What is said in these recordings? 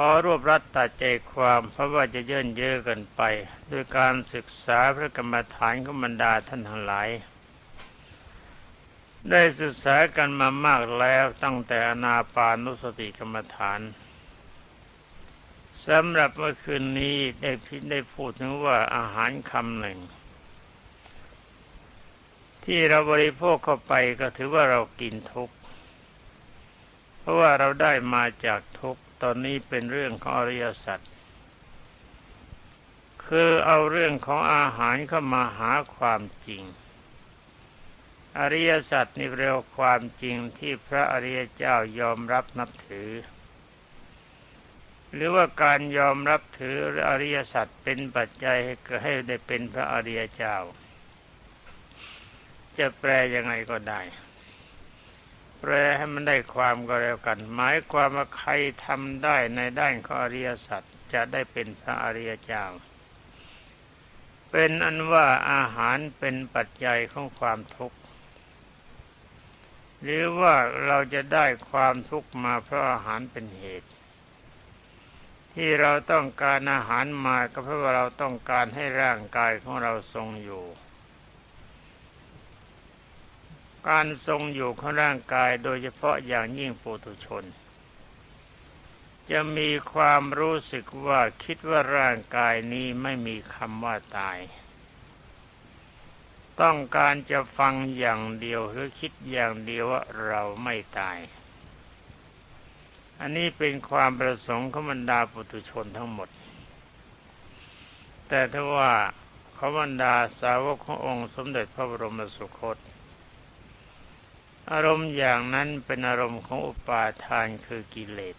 เตียขอรวบรัดตัดใจความเพราะว่าจะเยินเยอเกินไป ด้วยการศึกษาพระกรรมฐานของบรรดาท่านทั้งหลาย ได้ศึกษากันมามากแล้วตั้งแต่อนาปานุสติกรรมฐานสำหรับเมื่อคืนนี้ได้พิได้พูดถึงว่าอาหารคำหนึ่ง ที่เราบริโภคเข้าไปก็ถือว่าเรากินทุกข์เพราะว่าเราได้มาจากทุกข์ ตอนนี้เป็นเรื่องของอริยสัจคือเอาเรื่องของอาหารเข้ามาหาความจริง อริยสัจนี่เรียกความจริงที่พระอริยเจ้ายอมรับนับถือ หรือว่าการยอมรับถืออริยสัจเป็นปัจจัยให้ให้ได้เป็นพระอริยเจ้า จะแปลยังไงก็ได้ แปลให้มันได้ความก็แล้วกัน หมายความว่าใครทำได้ในด้านของอริยสัจจะได้เป็นพระอริยเจ้า เป็นอันว่าอาหารเป็นปัจจัยของความทุกข์ หรือว่าเราจะได้ความทุกข์มาเพราะอาหารเป็นเหตุ ที่เราต้องการอาหารมาก็เพราะว่าเราต้องการให้ร่างกายของเราทรงอยู่ การทรงอยู่ของร่างกายโดยเฉพาะอย่างยิ่งปุถุชน จะมีความรู้สึกว่าคิดว่าร่างกายนี้ไม่มีคำว่าตาย ต้องการจะฟังอย่างเดียวหรือคิดอย่างเดียวว่าเราไม่ตาย อันนี้เป็นความประสงค์ของบรรดาปุถุชนทั้งหมด แต่ถ้าว่าขบรรดาสาวกขององค์สมเด็จพระบรมสุคต อารมณ์อย่างนั้นเป็นอารมณ์ของอุปาทานคือกิเลส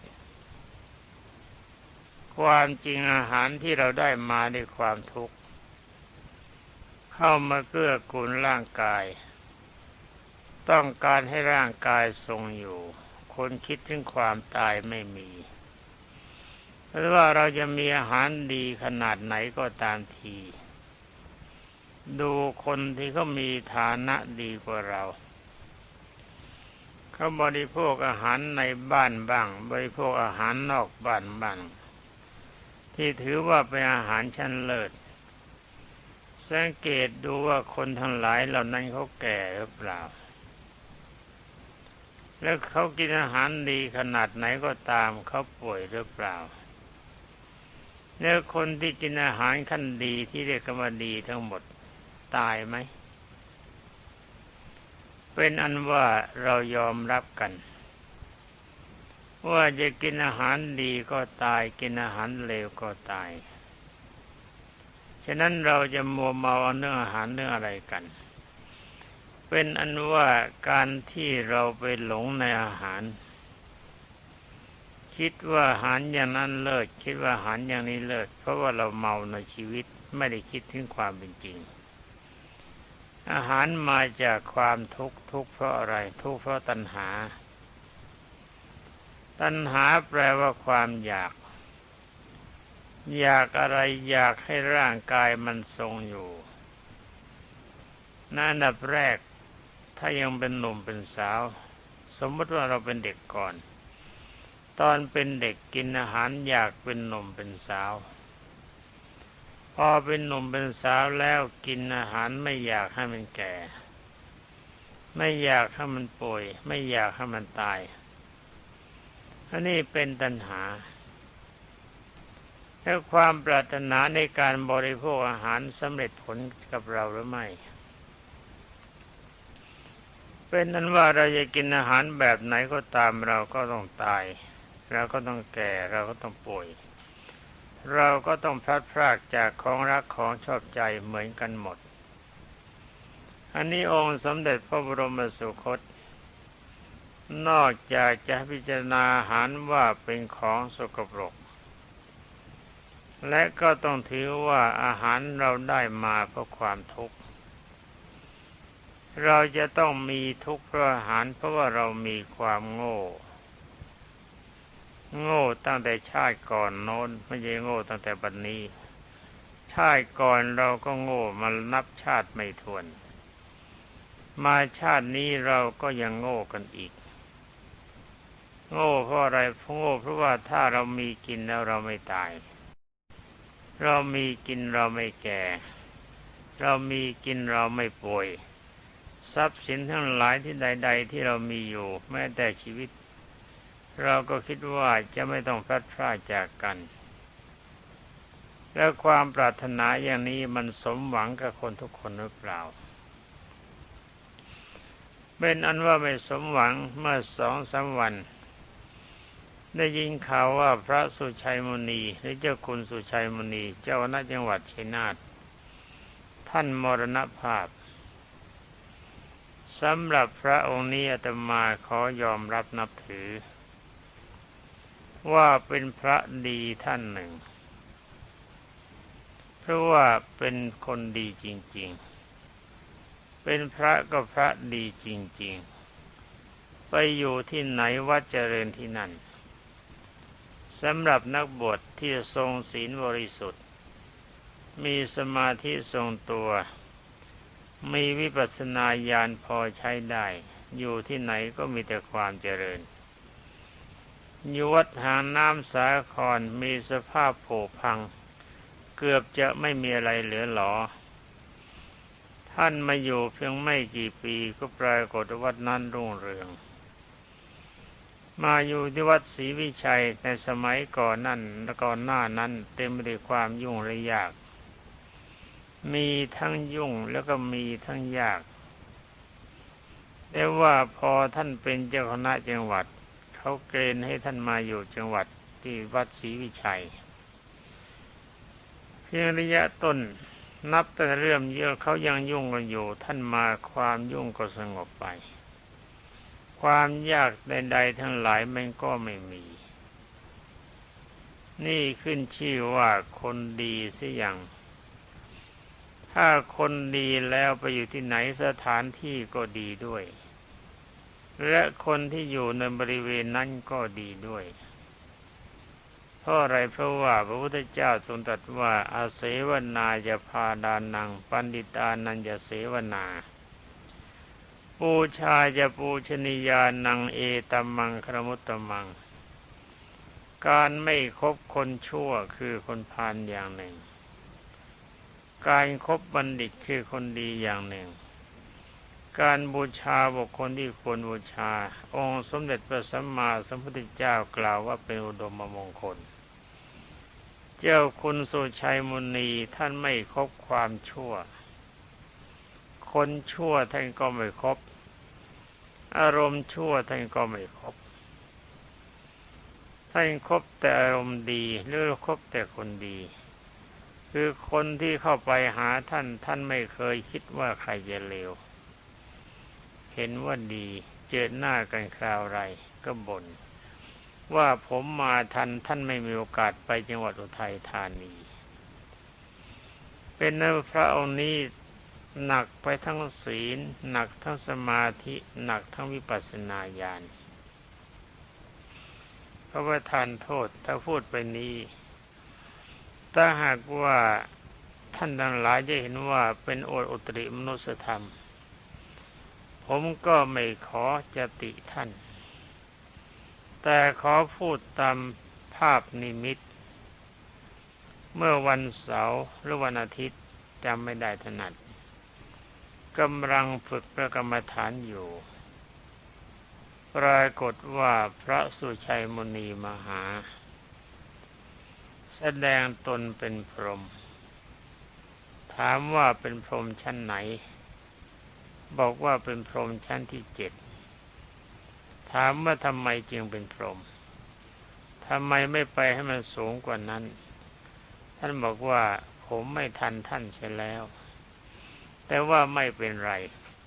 ความจริงอาหารที่เราได้มาด้วยความทุกข์ เข้ามาเกื้อกูลร่างกาย ต้องการให้ร่างกายทรงอยู่ คนคิดถึงความตายไม่มีเพราะว่าเราจะมีอาหารดีขนาดไหนก็ตามที ดูคนที่เขามีฐานะดีกว่าเรา เขาบริโภคอาหารในบ้านบ้าง บริโภคอาหารนอกบ้านบ้าง ที่ถือว่าเป็นอาหารชั้นเลิศ สังเกตดูว่าคนทั้งหลายเหล่านั้นเขาแก่หรือเปล่า แล้วเขากินอาหารดีขนาดไหนก็ตามเขาป่วยหรือเปล่า แล้วคนที่กินอาหารขั้นดีที่เรียกกันว่าดีทั้งหมดตายไหม เป็นอันว่าเรายอมรับกัน ว่าจะกินอาหารดีก็ตาย กินอาหารเลวก็ตาย ฉะนั้นเราจะมัวเมาเรื่ออาหารเรื่ออะไรกัน เป็นอันว่าการที่เราไปหลงในอาหาร คิดว่าอาหารอย่างนั้นเลิศคิดว่าอาหารอย่างนี้เลิศเพราะว่าเราเมาในชีวิตไม่ได้คิดถึงความเป็นจริง อาหารมาจากความทุกข์ทุกข์เพราะอะไร ทุกข์เพราะตัณหา ตัณหาแปลว่าความอยาก อยากอะไรอยากให้ร่างกายมันทรงอยู่นั่นดับแรก ถ้ายังเป็นหนุ่มเป็นสาว สมมติว่าเราเป็นเด็กก่อน ตอนเป็นเด็กกินอาหารอยากเป็นหนุ่มเป็นสาว อเป็นหนุ่มเป็นสาวแล้วกินอาหารไม่อยากให้มันแก่ ไม่อยากให้มันป่วย ไม่อยากให้มันตายอันนี้เป็นตัณหาแล้วความปรารถนาในการบริโภคอาหารสำเร็จผลกับเราหรือไม่ เป็นนั้นว่าเราจะกินอาหารแบบไหนก็ตามเราก็ต้องตาย เราก็ต้องแก่เราก็ต้องป่วย เราก็ต้องพลัดพรากจากของรักของชอบใจเหมือนกันหมด อันนี้องค์สมเด็จพระบรมสุคต นอกจากจะพิจารณาอาหารว่าเป็นของสกปรก และก็ต้องถือว่าอาหารเราได้มาเพราะความทุกข์ เราจะต้องมีทุกข์เพราะอาหารเพราะว่าเรามีความโง่ โง่ตั้งแต่ชาติก่อนโน้นไม่ใช่โง่ตั้งแต่บัดนนี้ ชาติก่อนเราก็โง่มานับชาติไม่ทวน มาชาตินี้เราก็ยังโง่กันอีก โง่เพราะอะไรโง่เพราะว่าถ้าเรามีกินแล้วเราไม่ตาย เรามีกินเราไม่แก่ เรามีกินเราไม่ป่วย ทรัพย์สินทั้งหลายที่ใด ๆ ที่เรามีอยู่ แม้แต่ชีวิต เราก็คิดว่าจะไม่ต้องพลัดพรากจากกัน แล้วความปรารถนาอย่างนี้มันสมหวังกับคนทุกคนหรือเปล่า เป็นอันว่าไม่สมหวังเมื่อสองสามวัน ได้ยินข่าวว่าพระสุชัยมุนีหรือเจ้าคุณสุชัยมุนี เจ้าณจังหวัดชัยนาทท่านมรณภาพสำหรับพระองค์นี้อาตมาขอยอมรับนับถือ ว่าเป็นพระดีท่านหนึ่ง เพราะว่าเป็นคนดีจริง ๆ เป็นพระก็พระดีจริง ๆ ไปอยู่ที่ไหนวัดเจริญที่นั่นสำหรับนักบวชที่ทรงศีลบริสุทธิ์ มีสมาธิทรงตัว มีวิปัสสนาญาณพอใช้ได้ อยู่ที่ไหนก็มีแต่ความเจริญ อยู่วัดหางน้ำสาครมีสภาพผุพัง เกือบจะไม่มีอะไรเหลือหลอท่านมาอยู่เพียงไม่กี่ปีก็ปรากฏวัดนั้นรุ่งเรือง มาอยู่ที่วัดศรีวิชัยในสมัยก่อนนั่นและก่อนหน้านั้นเต็มไปด้วยความยุ่งและยาก มีทั้งยุ่งแล้วก็มีทั้งยากแต่ว่าพอท่านเป็นเจ้าคณะจังหวัด เขาเกณฑ์ให้ท่านมาอยู่จังหวัดที่วัดศรีวิชัย เพียงระยะต้นนับแต่เริ่มเยอะเขายังยุ่งกันอยู่ ท่านมาความยุ่งก็สงบไป ความยากใดๆทั้งหลายมันก็ไม่มี นี่ขึ้นชื่อว่าคนดีสิอย่าง ถ้าคนดีแล้วไปอยู่ที่ไหนสถานที่ก็ดีด้วย และคนที่อยู่ในบริเวณนั้นก็ดีด้วยเพราะอะไรเพราะว่าพระพุทธเจ้าทรงตรัสว่าอาเสวนายาพาดานัง ปันดิตานันยเสวนา ปูชาจะปูชนียานังเอตมังครมุตตมัง การไม่คบคนชั่วคือคนพาลอย่างหนึ่ง การครบบัณฑิตคือคนดีอย่างหนึ่ง การบูชาบุคคลที่ควรบูชา องค์สมเด็จพระสัมมาสัมพุทธเจ้ากล่าวว่าเป็นอุดมมงคล เจ้าคุณสุชัยมุนีท่านไม่คบความชั่ว คนชั่วท่านก็ไม่คบ อารมณ์ชั่วท่านก็ไม่คบ ท่านคบแต่อารมณ์ดีหรือคบแต่คนดี คือคนที่เข้าไปหาท่านท่านไม่เคยคิดว่าใครจะเลว ห็นว่าดี เจอหน้ากันคราวไรก็บน่นว่าผมมาทันท่านไม่มีโอกาสไปจังหวัดอุทัยธานี เป็นนพระองค์นี้หนักไปทั้งศีล หนักทั้งสมาธิหนักทั้งวิปัสสนาญาณเพราะว่าทานโทษถ้าพูดไปนี้ ถ้าหากว่าท่านทั้งหลายจะเห็นว่าเป็นโอดอุตริมนุสธรรม ผมก็ไม่ขอจะติท่าน แต่ขอพูดตามภาพนิมิต เมื่อวันเสาร์หรือวันอาทิตย์จำไม่ได้ถนัดกำลังฝึกพระกรรมฐานอยู่ ปรากฏว่าพระสุชัยมุนีมหา แสดงตนเป็นพรหมถามว่าเป็นพรหมชั้นไหน บอกว่าเป็นพรหมชั้นที่เจ็ดถามว่าทำไมจึงเป็นพรหมทำไมไม่ไปให้มันสูงกว่านั้น ท่านบอกว่าผมไม่ทันท่านเสียแล้ว แต่ว่าไม่เป็นไร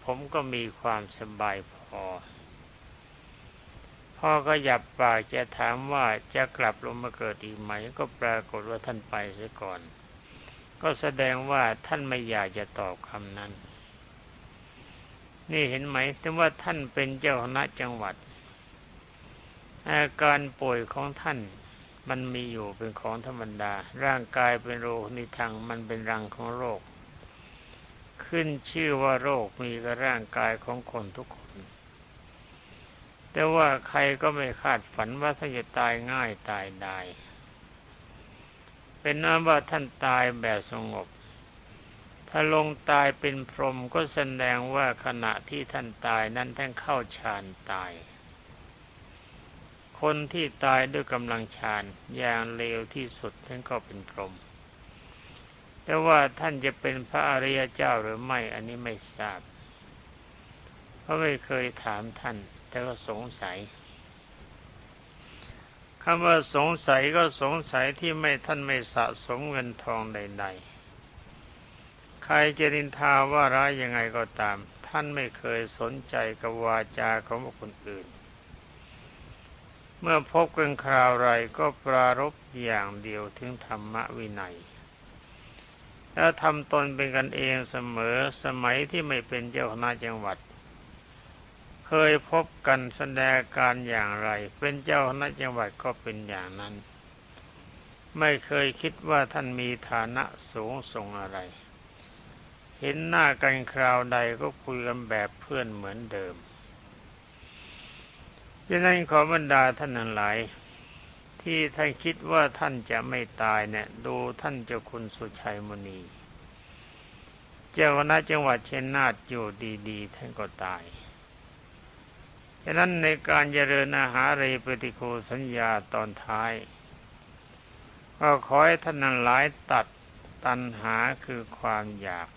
ผมก็มีความสบายพอ พ่อก็หยับปากจะถามว่าจะกลับลงมาเกิดอีกไหม ก็ปรากฏว่าท่านไปเสียก่อน ก็แสดงว่าท่านไม่อยากจะตอบคำนั้น นี่เห็นไหมถึงว่าท่านเป็นเจ้าคณะจังหวัด อาการป่วยของท่านมันมีอยู่เป็นของธรรมดา ร่างกายเป็นโรคนิทังมันเป็นรังของโรค ขึ้นชื่อว่าโรคมีกับร่างกายของคนทุกคน แต่ว่าใครก็ไม่คาดฝันว่าท่านจะตายง่ายตายได้ เป็นนั้นว่าท่านตายแบบสงบ ถ้าลงตายเป็นพรหมก็แสดงว่าขณะที่ท่านตายนั้นท่านเข้าฌานตาย คนที่ตายด้วยกำลังฌานอย่างเลวที่สุดท่านก็เป็นพรหมแต่ว่าท่านจะเป็นพระอริยเจ้าหรือไม่อันนี้ไม่ทราบ เพราะไม่เคยถามท่าน แต่ก็สงสัยคำว่าสงสัยก็สงสัยที่ไม่ท่านไม่สะสมเงินทองใด ๆ ใครจะนินทาว่าร้ายยังไงก็ตาม ท่านไม่เคยสนใจกับวาจาของบุคคลอื่น เมื่อพบกันคราวไรก็ปรารบอย่างเดียวถึงธรรมวินัย แล้วทำตนเป็นกันเองเสมอสมัยที่ไม่เป็นเจ้าคณะจังหวัด เคยพบกันแสดงการอย่างไร เป็นเจ้าคณะจังหวัดก็เป็นอย่างนั้น ไม่เคยคิดว่าท่านมีฐานะสูงส่งอะไร ห็นหน้ากันคราวใดก็คุยกันแบบเพื่อนเหมือนเดิมดังนั้นขอบรรดาท่านทั้งหลาย ที่ท่านคิดว่าท่านจะไม่ตายเนี่ย ดูท่านเจ้าคุณสุชัยมุนีเจ้าคณะจังหวัดเชนนาทอยู่ดีๆ ท่านก็ตายฉะนั้นในการเจริญอาหารเรปฏิโคสัญญาตอนท้าย ก็ขอให้ท่านนั้นหลายตัดตัณหาคือความอยาก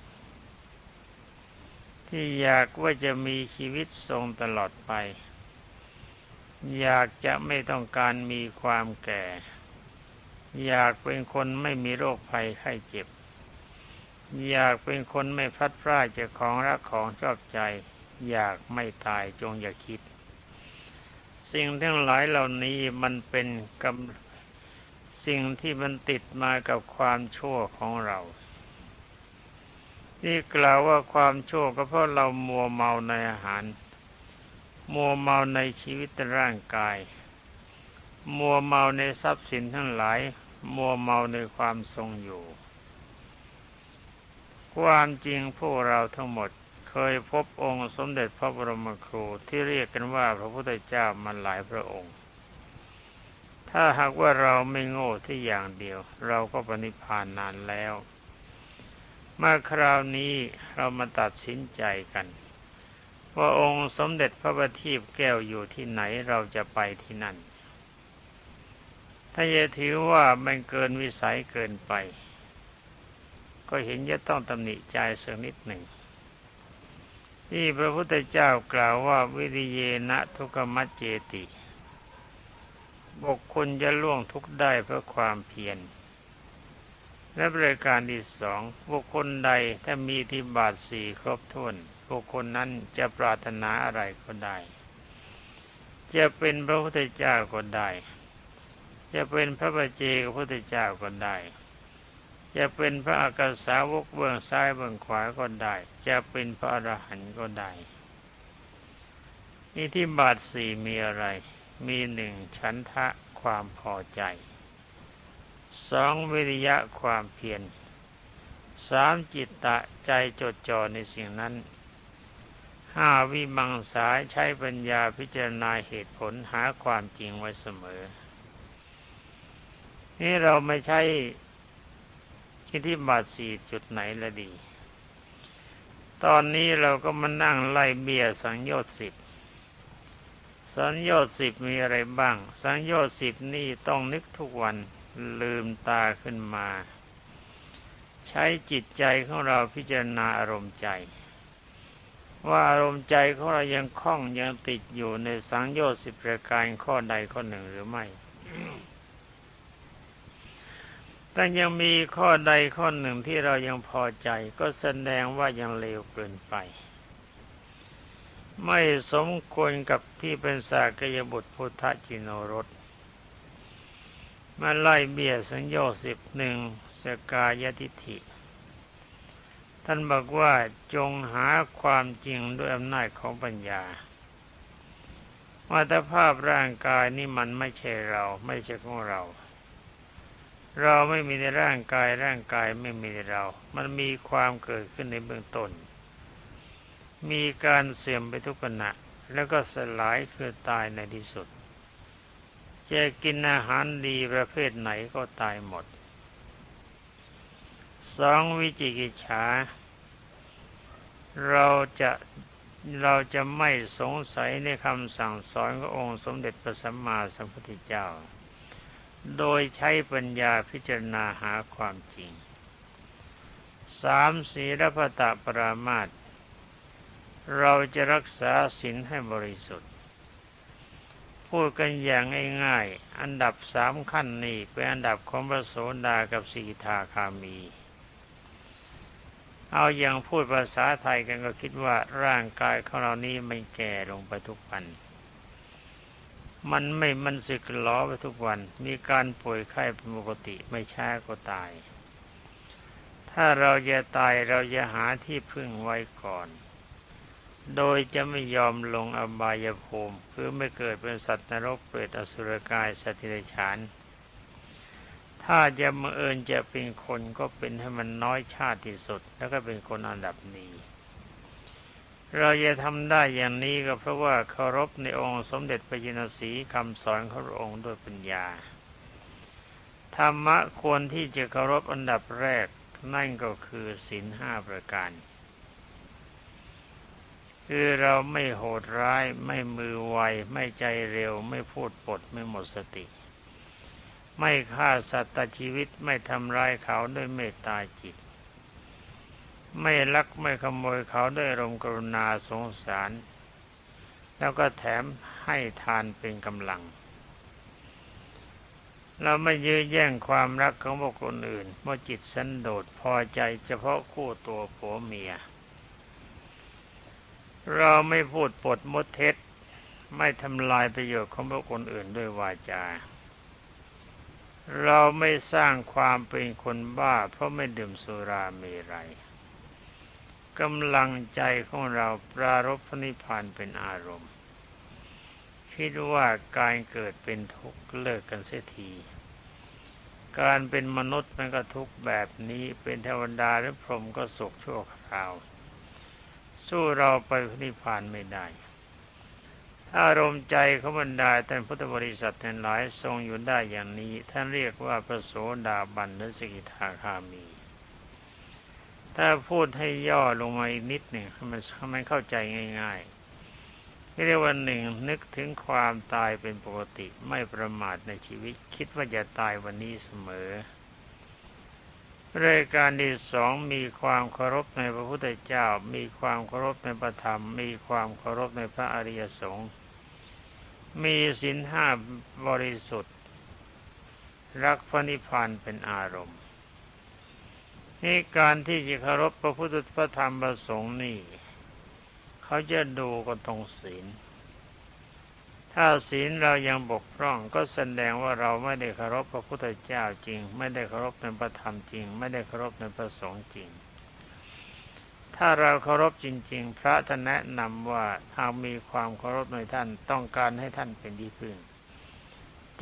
ที่อยากว่าจะมีชีวิตทรงตลอดไป อยากจะไม่ต้องการมีความแก่ อยากเป็นคนไม่มีโรคภัยไข้เจ็บ อยากเป็นคนไม่พลัดพรากจากของรักของชอบใจ อยากไม่ตายจงอย่าคิด สิ่งทั้งหลายเหล่านี้มันเป็นกำสิ่งที่มันติดมากับความชั่วของเรา ที่กล่าวว่าความชั่วก็เพราะเรามัวเมาในอาหาร มัวเมาในชีวิตร่างกาย มัวเมาในทรัพย์สินทั้งหลาย มัวเมาในความทรงอยู่ ความจริงพวกเราทั้งหมดเคยพบองค์สมเด็จพระบรมครูที่เรียกกันว่าพระพุทธเจ้ามันหลายพระองค์ ถ้าหากว่าเราไม่โง่ที่อย่างเดียว เราก็ปณิพานนานแล้ว มาคราวนี้เรามาตัดสินใจกัน ว่าองค์สมเด็จพระบัณฑิตแก้วอยู่ที่ไหนเราจะไปที่นั่น ถ้าจะถือว่ามันเกินวิสัยเกินไป ก็เห็นจะต้องตำหนิใจสักนิดหนึ่งที่พระพุทธเจ้ากล่าวว่าวิริเยนะทุกขมัจเจติ บุคคลจะล่วงทุกได้เพราะความเพียร และบริการที่สองบุคคลใดถ้ามีที่บาทสี่ครบถ้วน บุคคลนั้นจะปรารถนาอะไรก็ได้ จะเป็นพระพุทธเจ้าก็ได้ จะเป็นพระบัจเจกพระพุทธเจ้าก็ได้ จะเป็นพระอากาสาวกเบื้องซ้ายเบื้องขวาก็ได้ จะเป็นพระอรหันต์ก็ได้นี่ที่บาทสี่มีอะไร มีหนึ่งฉันทะความพอใจ สองวิริยะความเพียรสามจิตตะใจจดจ่อในสิ่งนั้นห้าวิมังสาใช้ปัญญาพิจารณาเหตุผลหาความจริงไว้เสมอ นี่เราไม่ใช่ที่ที่บาทสี่จุดไหนละดี ตอนนี้เราก็มานั่งไล่เบียสังโยชน์สิบสังโยชน์สิบมีอะไรบ้าง สังโยชน์สิบนี่ต้องนึกทุกวัน ลืมตาขึ้นมา ใช้จิตใจของเราพิจารณาอารมณ์ใจ ว่าอารมณ์ใจของเรายังคล้องยังติดอยู่ในสังโยชน์สิบประการข้อใดข้อหนึ่งหรือไม่แต่ยังมีข้อใดข้อหนึ่งที่เรายังพอใจ ก็แสดงว่ายังเลวเกินไป ไม่สมควรกับที่เป็นสากยบุตรพุทธจิโนรส มาไล่เบี้ยสังโยชน์สิบหนึ่งสกายทิฐิ ท่านบอกว่าจงหาความจริงด้วยอำนาจของปัญญาว่าแต่ภาพร่างกายนี่มันไม่ใช่เราไม่ใช่ของเรา เราไม่มีในร่างกายร่างกายไม่มีในเรา มันมีความเกิดขึ้นในเบื้องต้น มีการเสื่อมไปทุกขณะแล้วก็สลายคือตายในที่สุด จะกินอาหารดีประเภทไหนก็ตายหมด สองวิจิกิจฉา เราจะเราจะไม่สงสัยในคำสั่งสอนขององค์สมเด็จพระสัมมาสัมพุทธเจ้า โดยใช้ปัญญาพิจารณาหาความจริง สามศีลพตะปรามาตเราจะรักษาศีลให้บริสุทธิ์ พูดกันอย่างง่ายๆ อันดับสามขั้นนี้เป็นอันดับของพระโสดากับสีทาคามี เอาอย่างพูดภาษาไทยกันก็คิดว่าร่างกายของเรานี้ไม่แก่ลงไปทุกวัน มันไม่มันสึกหลอไปทุกวัน มีการป่วยไข้เป็นปกติไม่ช้าก็ตาย ถ้าเราจะตายเราจะหาที่พึ่งไว้ก่อน โดยจะไม่ยอมลงอบายภูมิคือไม่เกิดเป็นสัตว์นรกเปรตอสุรกายสัตว์ทิรฉาน ถ้าจะมาเอิญจะเป็นคนก็เป็นให้มันน้อยชาติที่สุด แล้วก็เป็นคนอันดับนี้ เราจะทำได้อย่างนี้ก็เพราะว่าเคารพในองค์สมเด็จพระจินสีคำสอนของพระองค์ด้วยปัญญา ธรรมะควรที่จะเคารพอันดับแรกนั่นก็คือศีลห้าประการ คือเราไม่โหดร้ายไม่มือไว ไม่ใจเร็ว ไม่พูดปดไม่หมดสติ ไม่ฆ่าสัตว์ชีวิตไม่ทำร้ายเขาด้วยเมตตาจิต ไม่ลักไม่ขโมยเขาด้วยรมกรุณาสงสาร แล้วก็แถมให้ทานเป็นกำลัง เราไม่ยื้อแย่งความรักของบุคคลอื่นเมื่อจิตสันโดษพอใจเฉพาะคู่ตัวผัวเมีย เราไม่พูดปดมดเท็จ ไม่ทำลายประโยชน์ของบุคคลอื่นด้วยวาจา เราไม่สร้างความเป็นคนบ้า เพราะไม่ดื่มสุรามรัยกำลังใจของเราปรารบพนิพพานเป็นอารมณ์ คิดว่าการเกิดเป็นทุกข์เลิกกันเสียที การเป็นมนุษย์มันก็ทุกข์แบบนี้เป็นเทวดาหรือพรหมก็สุขชั่วคราว สู้เราไปนิพพานไม่ได้ ถ้าอารมณ์ใจเของบรรดาท่านพุทธบริษัททั้งหลายทรงอยู่ได้อย่างนี้ ท่านเรียกว่าพระโสดาบันหรือสกิทาคามี ถ้าพูดให้ย่อลงมาอีกนิดหนึ่งมันมันเข้าใจง่ายๆเรียกว่าหนึ่งนึกถึงความตายเป็นปกติไม่ประมาทในชีวิต คิดว่าจะตายวันนี้เสมอ รายการที่สองมีความเคารพในพระพุทธเจ้า มีความเคารพในพระธรรม มีความเคารพในพระอริยสงฆ์มีศีลห้าบริสุทธิ์ รักพระนิพพานเป็นอารมณ์นี่การที่จะเคารพพระพุทธพระธรรมพระสงฆ์นี่ เขาจะดูกันตรงศีล ถ้าศีลเรายังบกพร่องก็แสดงว่าเราไม่ได้เคารพพระพุทธเจ้าจริง ไม่ได้เคารพในพระธรรมจริง ไม่ได้เคารพในพระสงฆ์จริง ถ้าเราเคารพจริง ๆ พระท่านแนะนำว่าหากมีความเคารพในท่านต้องการให้ท่านเป็นที่พึ่ง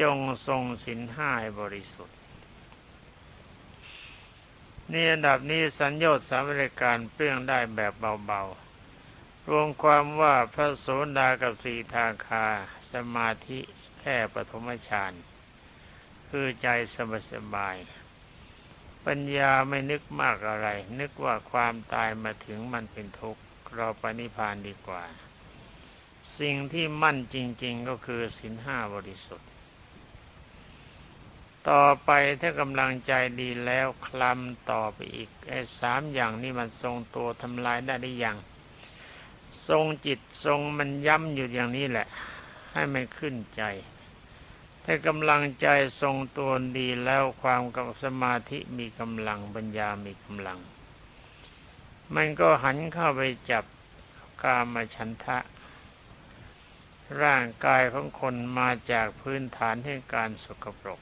จงทรงศีลห้าให้บริสุทธิ์นี่อันดับนี้สัญญาสามรายการเปลี่ยงได้แบบเบาๆ รวมความว่าพระโสดากับสีทาคา สมาธิแค่ปฐมฌานคือใจสบายสบาย ปัญญาไม่นึกมากอะไร นึกว่าความตายมาถึงมันเป็นทุกข์เราปนิพพานดีกว่า สิ่งที่มั่นจริง ๆ ก็คือสินห้าบริสุทธิ์ ต่อไปถ้ากำลังใจดีแล้วคลำต่อไปอีกไอ้สามอย่างนี้มันทรงตัวทำลายได้หรือยัง ทรงจิตทรงมันย้ำอยู่อย่างนี้แหละ ให้มันขึ้นใจ ถ้ากำลังใจทรงตัวดีแล้วความกับสมาธิมีกำลังปัญญามีกำลัง มันก็หันเข้าไปจับกามฉันทะ ร่างกายของคนมาจากพื้นฐานแห่การสกปรก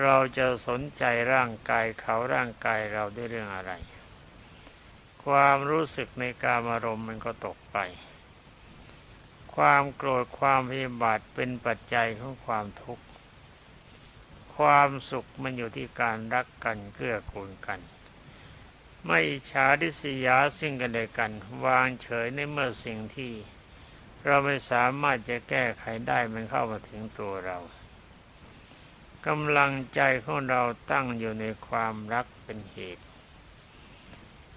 เราจะสนใจร่างกายเขาร่างกายเราด้วยเรื่องอะไร ความรู้สึกในการอารมณ์มันก็ตกไป ความโกรธความพยาบาทเป็นปัจจัยของความทุกข์ ความสุขมันอยู่ที่การรักกันเกื้อกูลกัน ไม่ฉาริษยาสิ่งกันและกัน วางเฉยในเมื่อสิ่งที่ เราไม่สามารถจะแก้ไขได้มันเข้ามาถึงตัวเรากำลังใจของเราตั้งอยู่ในความรักเป็นเหตุ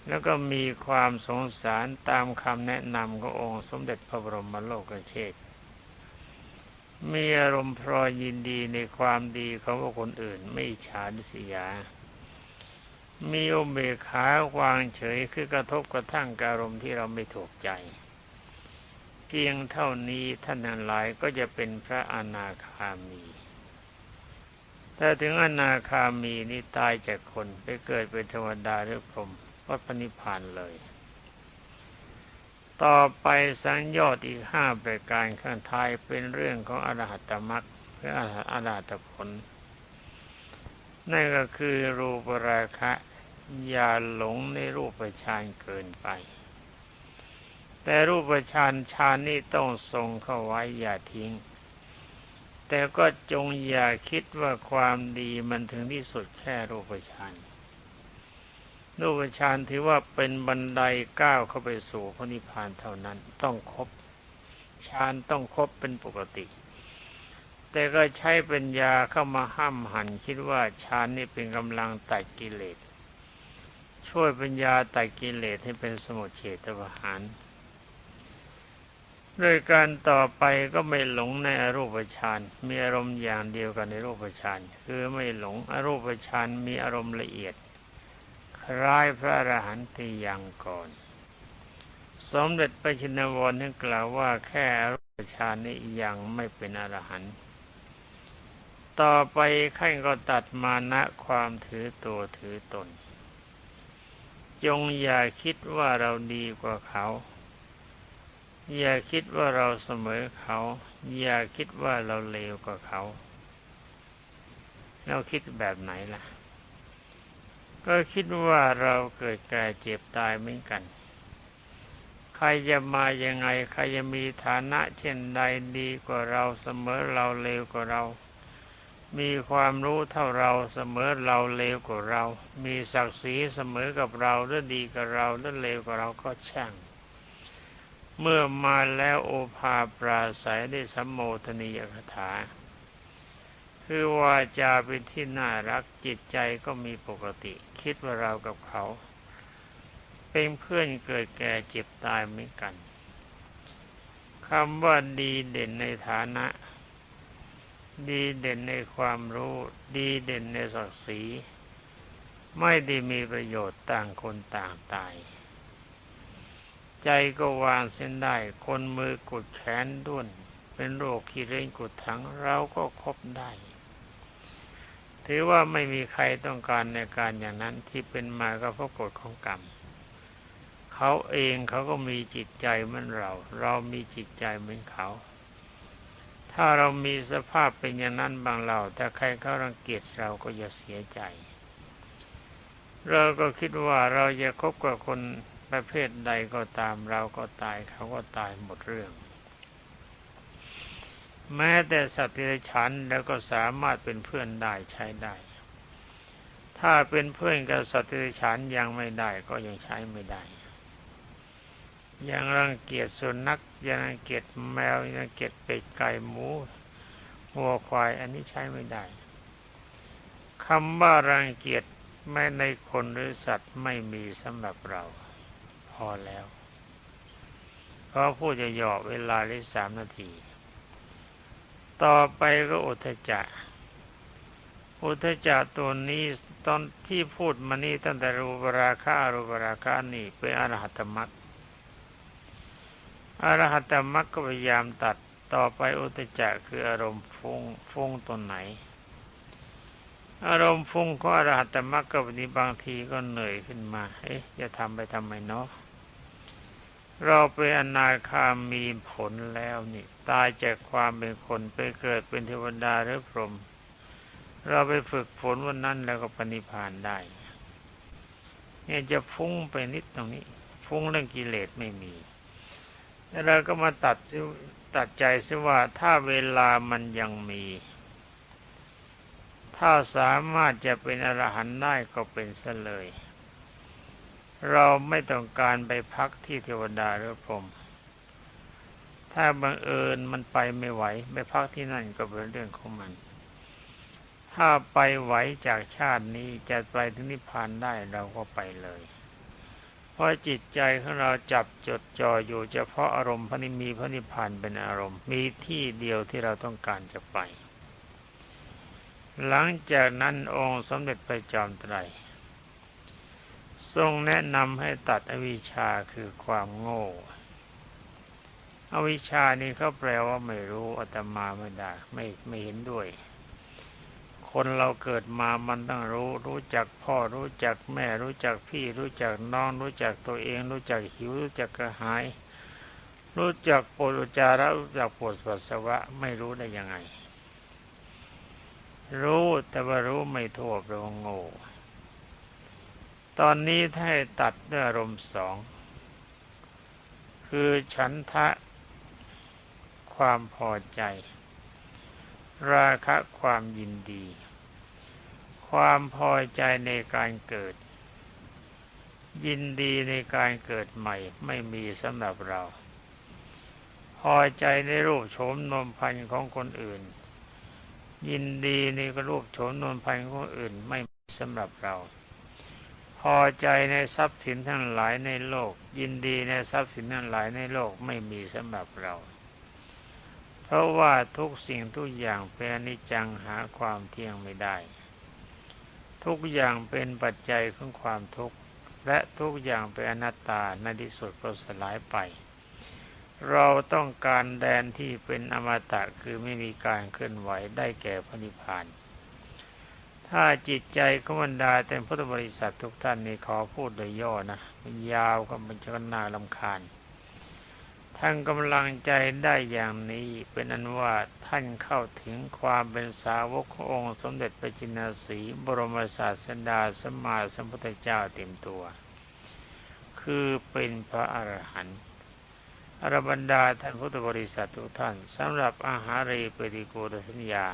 แล้วก็มีความสงสารตามคำแนะนำขององค์สมเด็จพระบรมโลกเชษมีอารมณ์พรอยยินดีในความดีของบุคคลอื่นไม่ฉาดิษยา มีอุเบกขาวางเฉยคือกระทบกระทั่งอารมณ์ที่เราไม่ถูกใจ เพียงเท่านี้ท่านทั้งหลายก็จะเป็นพระอนาคามีแต่ถึงอนาคามีนี่ตายจากคนไปเกิดเป็นเทวดาหรือพรหม วัฏนิพานเลย ต่อไปสังยอดอีกห้าประการข้างท้ายเป็นเรื่องของอรหัตมรรคหรืออรหัตผล นั่นก็คือรูปราคะอย่าหลงในรูปฌานเกินไป แต่รูปฌานฌานนี่ต้องทรงเข้าไว้อย่าทิ้ง แต่ก็จงอย่าคิดว่าความดีมันถึงที่สุดแค่รูปฌาน รูปฌานถือว่าเป็นบันไดก้าวเข้าไปสู่พระนิพพานเท่านั้นต้องครบฌานต้องครบเป็นปกติ แต่ก็ใช้ปัญญาเข้ามาห้ามหันคิดว่าฌานนี่เป็นกำลังตัดกิเลส ช่วยปัญญาตัดกิเลสให้เป็นสมุทเฉทประหารด้วยการต่อไปก็ไม่หลงในอรูปฌานมีอารมณ์อย่างเดียวกันในรูปฌานคือไม่หลงอรูปฌานมีอารมณ์ละเอียด คล้ายพระอรหันต์ที่ยังก่อน สมเด็จพระชินวรนั้นกล่าวว่าแค่อรูปฌานนี้ยังไม่เป็นอรหันต์ต่อไปขั้นก็ตัดมานะความถือตัวถือตน จงอย่าคิดว่าเราดีกว่าเขา อย่าคิดว่าเราเสมอเขา อย่าคิดว่าเราเลวกว่าเขา เราคิดแบบไหนล่ะ ก็คิดว่าเราเกิดแก่เจ็บตายเหมือนกัน ใครจะมายังไง ใครจะมีฐานะเช่นใดดีกว่าเราเสมอเราเลวกว่าเรา มีความรู้เท่าเราเสมอเราเลวกว่าเรา มีศักดิ์ศรีเสมอกับเราหรือดีกับเราหรือเลวกว่าเราก็ช่าง เมื่อมาแล้วโอภาปราศัยได้สัมโมทนียคถาคือวาจาเป็นที่น่ารักจิตใจก็มีปกติ คิดว่าเรากับเขา เป็นเพื่อนเกิดแก่เจ็บตายเหมือนกันคำว่าดีเด่นในฐานะ ดีเด่นในความรู้ ดีเด่นในศักดิ์ศรีไม่ได้มีประโยชน์ต่างคนต่างตาย ใจก็วางเส้นได้ คนมือกดแขนด้วน เป็นโรคขี้เร่งกดถังเราก็คบได้ ถือว่าไม่มีใครต้องการในการอย่างนั้นที่เป็นมาก็เพราะกฎของกรรมเขาเองเขาก็มีจิตใจเหมือนเรา เรามีจิตใจเหมือนเขา ถ้าเรามีสภาพเป็นอย่างนั้นบางเราแต่ใครเขารังเกียจเราก็อย่าเสียใจ เราก็คิดว่าเราจะคบกับคนประเภทใดก็ตาม เราก็ตายเขาก็ตายหมดเรื่อง แม้แต่สัตว์ที่ฉันแล้วก็สามารถเป็นเพื่อนได้ใช้ได้ ถ้าเป็นเพื่อนกับสัตว์ที่ฉันยังไม่ได้ก็ยังใช้ไม่ได้ ยังรังเกียจสุนัขยังรังเกียจแมวยังรังเกียจเป็ดไก่หมูวัวควายอันนี้ใช้ไม่ได้คำว่ารังเกียจแม้ในคนหรือสัตว์ไม่มีสำหรับเรา พอแล้วเพราะพูดจะหยอกเวลาได้สามนาที ต่อไปก็อุทจักอุทจักตัวนี้ตอนที่พูดมานี่ตั้งแต่รูปราคารูปราคานี่เป็นอรหัตมรรคอรหัตมรรคก็พยายามตัดต่อไปอุตจักคืออารมณ์ฟุง้งฟุ้งตนไหน อารมณ์ฟุ้งก็อรหัตมรรคก็วันนี้บางทีก็เหนื่อยขึ้นมา เอ๊ะจะทำไปทำไมเนาะ เราเป็นอนาคามีผลแล้วนี่ ตายจากความเป็นคนไปเกิดเป็นเทวดาหรือพรหมเราไปฝึกฝนวันนั้นแล้วก็ปณิพานได้ เนี่ยจะฟุ้งไปนิดตรงนี้ ฟุ้งเรื่องกิเลสไม่มีแล้วเราก็มาตัดตัดใจซิว่าถ้าเวลามันยังมี ถ้าสามารถจะเป็นอรหันต์ได้ก็เป็นซะเลย เราไม่ต้องการไปพักที่เทวดาหรือพรหมถ้าบังเอิญมันไปไม่ไหวไปพักที่นั่นก็เป็นเรื่องของมัน ถ้าไปไหวจากชาตินี้จะไปถึงนิพพานได้เราก็ไปเลย เพราะจิตใจของเราจับจดจ่ออยู่เฉพาะอารมณ์พระนิมีพระนิพพานเป็นอารมณ์ มีที่เดียวที่เราต้องการจะไป หลังจากนั้นองค์สมเด็จพระจอมไตร ทรงแนะนำให้ตัดอวิชชาคือความโง่ อวิชชานี่เขาแปลว่าไม่รู้อาตมาไม่ได้ไม่ไม่เห็นด้วย คนเราเกิดมามันต้องรู้ รู้จักพ่อรู้จักแม่ รู้จักพี่ รู้จักน้อง รู้จักตัวเอง รู้จักหิวรู้จักกระหาย รู้จักปวดอุจจาระรู้จักปวดปัสสาวะไม่รู้ได้ยังไง รู้แต่ว่ารู้ไม่ทั่วแปลว่าโง่ ตอนนี้ถ้าให้ตัดด้วยอารมณ์สอง คือฉันทะความพอใจ ราคะความยินดี ความพอใจในการเกิด ยินดีในการเกิดใหม่ไม่มีสำหรับเรา พอใจในรูปโฉมนมพันธ์ของคนอื่น ยินดีในรูปโฉมนมพันธ์ของคนอื่นไม่มีสำหรับเรา อใจในทรัพย์สินทั้งหลายในโลก ยินดีในทรัพย์สินทั้งหลายในโลกไม่มีสำหรับเรา เพราะว่าทุกสิ่งทุกอย่างเป็นอนิจจังหาความเที่ยงไม่ได้ ทุกอย่างเป็นปัจจัยของความทุกข์และทุกอย่างเป็นอนัตตาในที่สุดก็สลายไป เราต้องการแดนที่เป็นอมตะคือไม่มีการเคลื่อนไหวได้แก่พระนิพพาน ถ้าจิตใจของบรรดาแต่พุทธบริษัททุกท่านนี่ขอพูดโดยย่อนะมันยาวก็มันจะน่าลำคาญท่านกำลังใจได้อย่างนี้เป็นอันว่าท่านเข้าถึงความเป็นสาวกขององค์สมเด็จพระจินสีบรมศาสดาสมมาสัมพุทธเจ้าเต็มตัว คือเป็นพระอรหันต์อรบรรดาท่านพุทธบริษัททุกท่านสำหรับอาหารีปฏิโกรสัญญา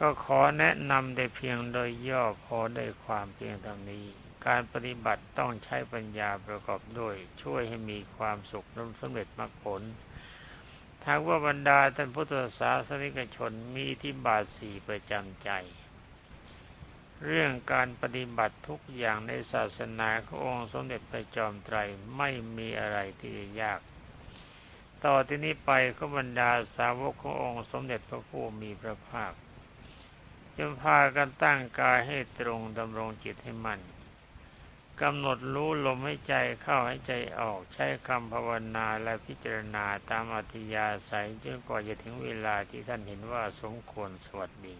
ก็ขอแนะนำได้เพียงโดยย่อพอได้ความเพียงเท่านี้ การปฏิบัติต้องใช้ปัญญาประกอบด้วย ช่วยให้มีความสุขน้ำสำเร็จมรรคผลทางว่าบรรดาท่านพุทธศาสนิกชนมีที่บาทสี่ประจำใจ เรื่องการปฏิบัติทุกอย่างในศาสนาขององค์สมเด็จพระจอมไตรไม่มีอะไรที่ยากต่อที่นี้ไปก็บรรดาสาวกขององค์สมเด็จพระผู้มีพระภาค จงพากันตั้งกายให้ตรงดำรงจิตให้มัน่นกำหนดรู้ลมให้ใจเข้าให้ใจออกใช้คำภาวนาและพิจารณาตามอัธยาศัยจนกว่าจะถึงเวลาที่ท่านเห็นว่าสมควรสวัสดี